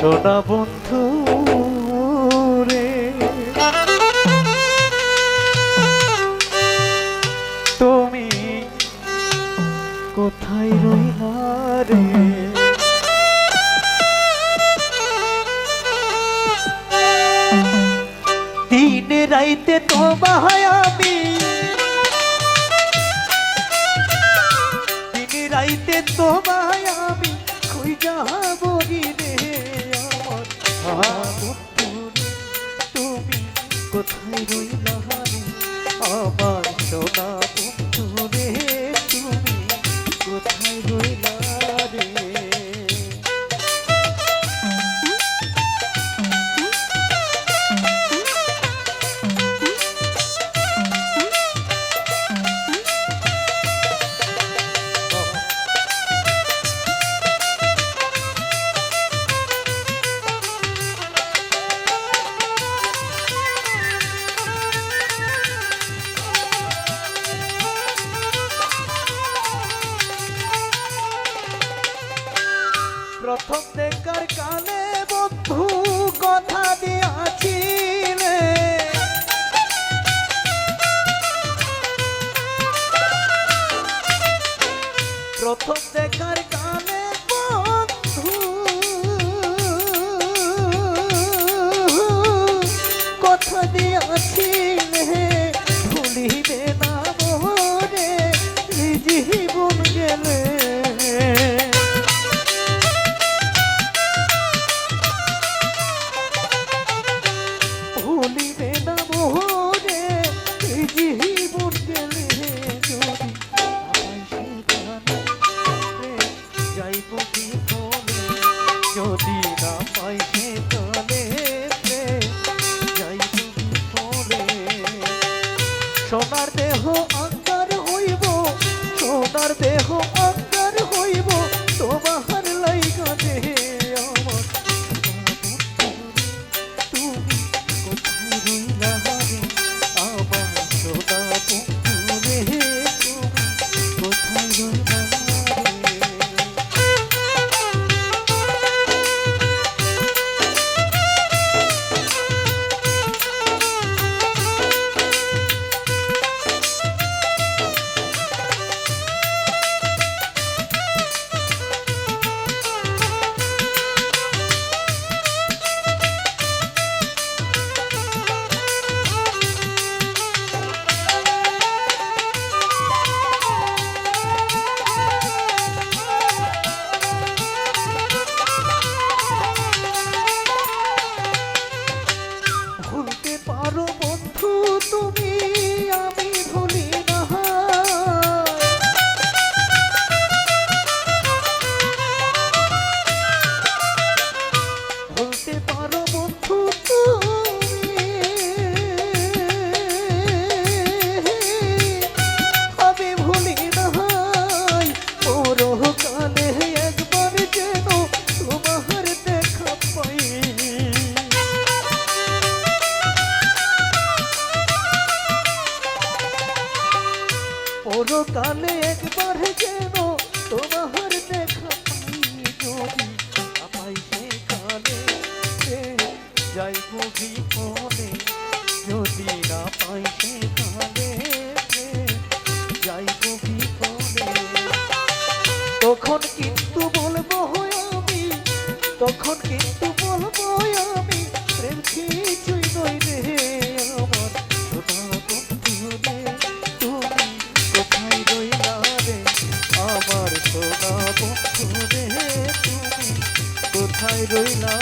সোনা বন্ধু রে তুমি কোথায় রইলা রে? দিন রাইতে তোমায় আমি তোমায় আমি খুঁজা বলি রে আমার প্রথম দেখার কানে parte কোনো কানে একবার যেন তোমার দেখা পাই যদি আমায় সে কালে যাই বুঝি মনে যদি না পাই সে কালে যাই বুঝি মনে তখন কিন্তু বলব আমি তখন কিন্তু বলব রইলাম।